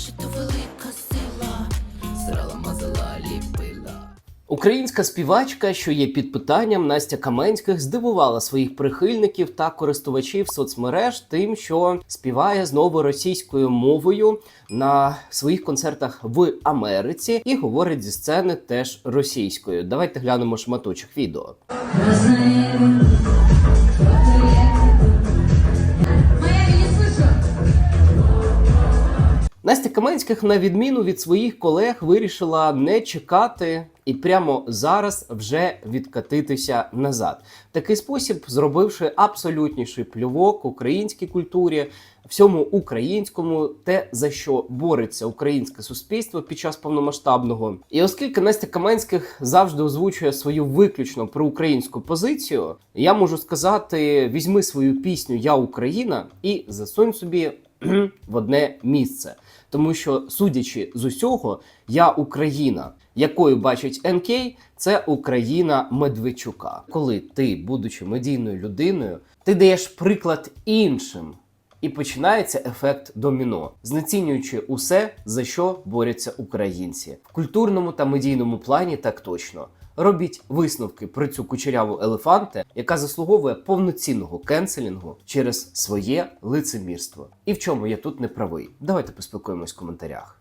каже, то велика сила, срала, мазала, ліпила. Українська співачка, що є під питанням Настя Каменських, здивувала своїх прихильників та користувачів соцмереж тим, що співає знову російською мовою на своїх концертах в Америці і говорить зі сцени теж російською. Давайте глянемо шматочок відео. Настя Каменських, на відміну від своїх колег, вирішила не чекати і прямо зараз вже відкатитися назад. В такий спосіб, зробивши абсолютніший плювок українській культурі, всьому українському, те за що бореться українське суспільство під час повномасштабного. І оскільки Настя Каменських завжди озвучує свою виключно проукраїнську позицію, я можу сказати: візьми свою пісню Я Україна і засунь собі в одне місце. Тому що, судячи з усього, я Україна, якою бачить НК, це Україна Медведчука. Коли ти, будучи медійною людиною, ти даєш приклад іншим. І починається ефект доміно, знецінюючи усе, за що борються українці в культурному та медійному плані. Так точно робіть висновки про цю кучеряву елефанте, яка заслуговує повноцінного кенселінгу через своє лицемірство. І в чому я тут не правий? Давайте поспілкуємось в коментарях.